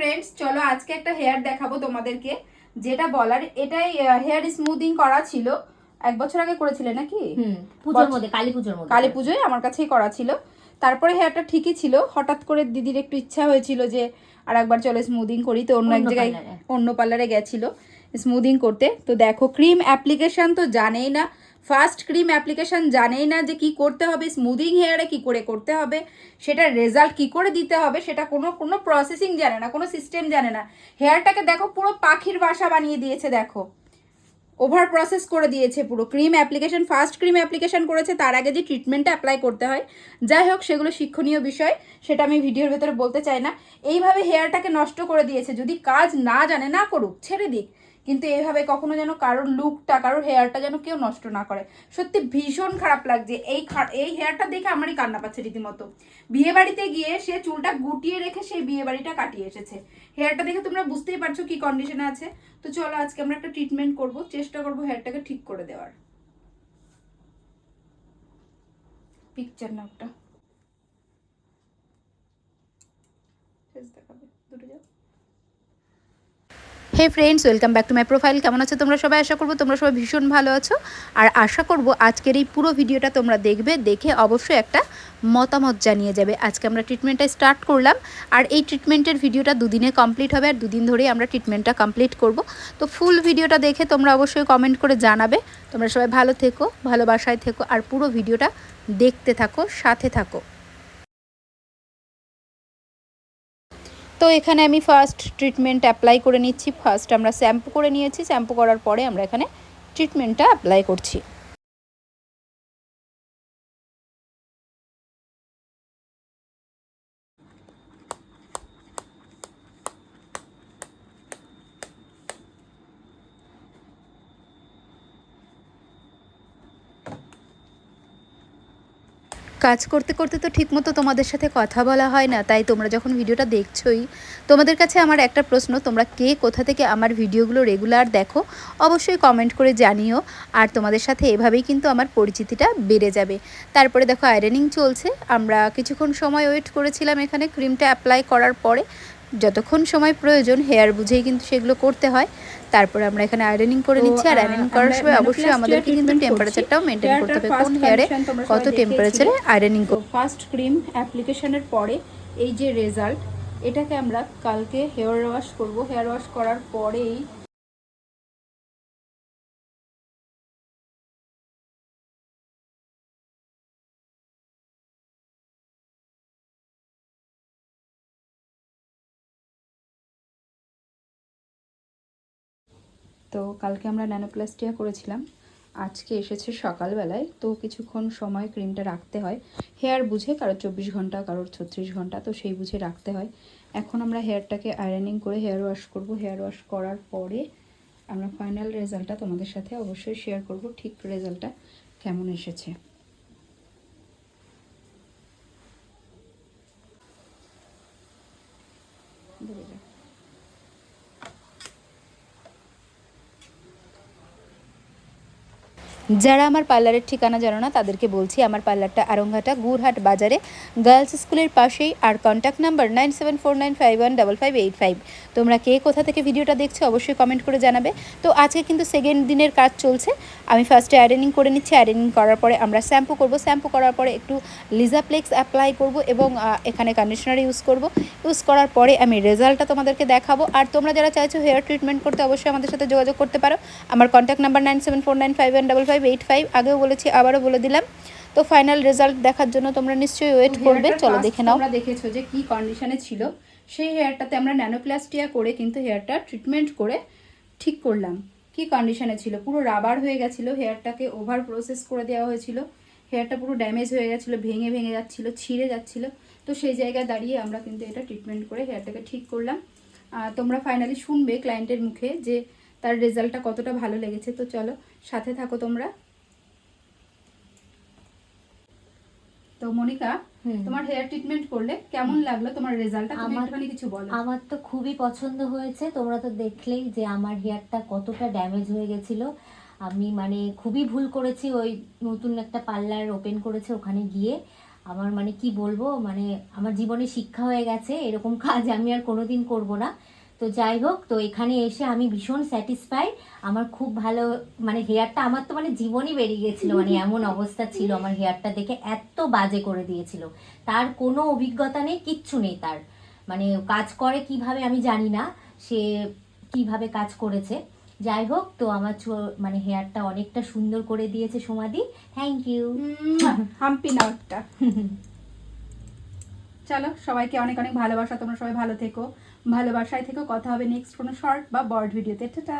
Friends চলো আজকে একটা হেয়ার দেখাবো তোমাদেরকে যেটা বলার এটাই হেয়ার স্মুদিং করা ছিল। এক বছর আগে করেছিলে নাকি? পুজোর মধ্যে কালী পুজোর মধ্যে। কালী পুজোয় আমার কাছেই করা ছিল। তারপরে হেয়ারটা ঠিকই ছিল হঠাৎ করে দিদির একটু ইচ্ছা হয়েছিল যে আর একবার চলো স্মুদিং করি তো অন্য এক জায়গায়। অন্য পার্লারে গেছিল স্মুদিং করতে। তো দেখো ক্রিম অ্যাপ্লিকেশন তো জানেই না ফার্স্ট ক্রিম অ্যাপ্লিকেশন জানেই না যে কি করতে হবে স্মুদিং হেয়ারে কি করে করতে হবে, সেটার রেজাল্ট কি করে দিতে হবে, সেটা কোনো কোনো প্রসেসিং জানে না, কোনো সিস্টেম জানে না। হেয়ারটাকে দেখো, পুরো পাখির বাসা বানিয়ে দিয়েছে, দেখো। ওভার প্রসেস করে দিয়েছে পুরো। Cream application first cream application করেছে, তার আগে যে ট্রিটমেন্টটা অ্যাপ্লাই করতে হয়। যাই হোক, সেগুলো শিক্ষণীয় বিষয়, সেটা আমি ভিডিওর ভেতরে বলতে চাই না। এইভাবে হেয়ারটাকে নষ্ট করে দিয়েছে, যদি কাজ না জানে, না করুক, ছেড়ে দিক। কিন্তু এইভাবে কখনো যেন কারোর লুকটা কারোর হেয়ারটা যেন কেউ নষ্ট না করে। সত্যি ভীষণ খারাপ লাগছে এই এই হেয়ারটা দেখে আমারই কান্না পাচ্ছে রীতিমতো। বিয়ে বাড়িতে গিয়ে সে চুলটা গুটিয়ে রেখে সেই বিয়ে বাড়িটা কাটিয়ে এসেছে। হেয়ারটা দেখে তোমরা বুঝতেই পারছ কি কন্ডিশনে আছে। তো চলো আজকে আমরা একটা ট্রিটমেন্ট করব চেষ্টা করব হেয়ারটাকে ঠিক করে দেওয়ার। পিকচার না ওটা দেখাবে, দুটো যাও। Hey friends welcome back to my profile কেমন আছো তোমরা সবাই? আশা করব তোমরা সবাই ভীষণ ভালো আছো। আর আশা করব আজকের এই পুরো ভিডিওটা তোমরা দেখবে, দেখে অবশ্যই একটা মতামত জানিয়ে যাবে। আজকে আমরা ট্রিটমেন্টটা স্টার্ট করলাম। আর এই ট্রিটমেন্টের ভিডিওটা দুদিনে কমপ্লিট হবে, আর দুদিন ধরেই আমরা ট্রিটমেন্টটা কমপ্লিট করব। তো ফুল ভিডিওটা দেখে তোমরা অবশ্যই কমেন্ট করে জানাবে। তোমরা সবাই ভালো থেকো, ভালোবাসায় থেকো, আর পুরো ভিডিওটা দেখতে থাকো, সাথে থাকো। তো এখানে আমি ফার্স্ট ট্রিটমেন্ট অ্যাপ্লাই করে নিচ্ছি। ফার্স্ট আমরা শ্যাম্পু করে নিয়েছি। শ্যাম্পু করার পরে আমরা এখানে ট্রিটমেন্টটা অ্যাপ্লাই করছি। কাজ করতে করতে তো ঠিকমতো তোমাদের সাথে কথা বলা হয় না, তাই তোমরা যখন ভিডিওটা দেখছোই, তোমাদের কাছে আমার একটা প্রশ্ন, তোমরা কে, কোথা থেকে আমার ভিডিওগুলো রেগুলার দেখো, অবশ্যই কমেন্ট করে জানিও, আর তোমাদের সাথে এভাবেই কিন্তু আমার পরিচিতিটা বেড়ে যাবে। তারপরে দেখো আয়রনিং চলছে, আমরা কিছুক্ষণ সময় ওয়েট করেছিলাম এখানে ক্রিমটা অ্যাপ্লাই করার পরে যতক্ষণ সময় প্রয়োজন হেয়ার বুঝেই কিন্তু সেগুলো করতে হয় তারপরে আমরা এখানে আয়রনিং করে নিচ্ছি আর আয়রনিং করার সময় অবশ্যই আমাদেরকে কিন্তু। টেম্পারেচারটাও মেনটেন করতে হবে কোন হেয়ারে কত টেম্পারেচারে। আয়রনিং করব ফার্স্ট ক্রিম অ্যাপ্লিকেশনের পরে এই যে রেজাল্ট এটাকে আমরা কালকে হেয়ার ওয়াশ করব হেয়ার ওয়াশ করার পরেই তো কালকে আমরা ন্যানোপ্লাস্টিয়া করেছিলাম। আজকে এসেছে সকালবেলায়। তো কিছুক্ষণ সময় ক্রিমটা রাখতে হয়। হেয়ার বুঝে কারোর চব্বিশ ঘণ্টা, কারোর ছত্রিশ ঘণ্টা, তো সেই বুঝে রাখতে হয়। এখন আমরা হেয়ারটাকে আয়রনিং করে হেয়ার ওয়াশ করব। হেয়ার ওয়াশ করার পরে আমরা ফাইনাল রেজাল্টটা তোমাদের সাথে অবশ্যই শেয়ার করব। ঠিক রেজাল্টটা কেমন এসেছে? দূরে যারা আমার পার্লারের ঠিকানা জানো না, তাদেরকে বলছি, আমার পার্লারটা আরংঘাটা, গুরহাট বাজারে। গার্লস স্কুলের পাশেই আর contact number nine seven four nine five one double five eight five তোমরা কে কোথা থেকে ভিডিওটা দেখছ অবশ্যই কমেন্ট করে জানাবে। তো আজকে কিন্তু সেকেন্ড দিনের কাজ চলছে। আমি ফার্স্টে আয়রনিং করে নিচ্ছি। আয়রনিং করার পরে আমরা শ্যাম্পু করব। শ্যাম্পু করার পরে একটু লিজাপ্লেক্স অ্যাপ্লাই করব এবং এখানে কন্ডিশনার ইউজ করব। ইউজ করার পরে আমি রেজাল্টটা তোমাদেরকে দেখাবো। আর তোমরা যারা চাইছো হেয়ার ট্রিটমেন্ট করতে, অবশ্যই আমাদের সাথে যোগাযোগ করতে পারো। আমার contact number nine seven four nine five one double five eight five আগেও বলেছি আবারও বলে দিলাম। তো ফাইনাল রেজাল্ট দেখার জন্য তোমরা নিশ্চয়ই ওয়েট করবে। চলো দেখে নাও। তোমরা দেখেছ যে কি কন্ডিশনে ছিল। সেই হেয়ারটাতে আমরা ন্যানোপ্লাস্টিয়া করে কিন্তু হেয়ারটা ট্রিটমেন্ট করে ঠিক করলাম। কি কন্ডিশনে ছিল? পুরো রাবার হয়ে গেছিল হেয়ারটাকে ওভার প্রসেস করে দেওয়া হয়েছিল। হেয়ারটা পুরো ড্যামেজ হয়ে গেছিল ভেঙে ভেঙে যাচ্ছিল ছিঁড়ে যাচ্ছিল। তো সেই জায়গায় দাঁড়িয়ে আমরা কিন্তু এটা ট্রিটমেন্ট করে হেয়ারটাকে ঠিক করলাম। তোমরা ফাইনালি শুনবে ক্লায়েন্টের মুখে যে তার রেজাল্টটা কতটা ভালো লেগেছে তো চলো সাথে থাকো তোমরা। তো মনিকা তোমার হেয়ার ট্রিটমেন্ট করলে কেমন লাগল? তোমার রেজাল্টটা তুমি একটুখানি কিছু বলো। আমার তো খুবই পছন্দ হয়েছে। তোমরা তো দেখলেই যে আমার হেয়ারটা কতটা ড্যামেজ হয়ে গেছিল। আমি মানে খুবই ভুল করেছি ওই নতুন একটা পার্লার ওপেন করেছে ওখানে গিয়ে। আমার মানে কি বলব মানে আমার জীবনে শিক্ষা হয়ে গেছে এরকম কাজ আমি আর কোনোদিন করব না। তো যাই হোক তো এখানে এসে আমি ভীষণ স্যাটিসফাই আমার খুব ভালো মানে হেয়ারটা আমার তো মানে জীবনই বেরিয়ে গেছিল মানে এমন অবস্থা ছিল আমার হেয়ারটা দেখে এত বাজে করে দিয়েছিল। তার কোনো অভিজ্ঞতা নেই কিচ্ছু নেই তার। মানে কাজ করে কীভাবে আমি জানি না সে কীভাবে কাজ করেছে। যাই হোক তো আমার মানে হেয়ারটা অনেকটা সুন্দর করে দিয়েছে সমাধি থ্যাংক ইউ হাম্পি নাও একটা। চলো সবাইকে অনেক অনেক ভালোবাসা তোমরা সবাই ভালো থেকো। ভালোবাসায় থেকেও কথা হবে নেক্সট কোনো শর্ট বা বর্ড ভিডিওতে টাটা!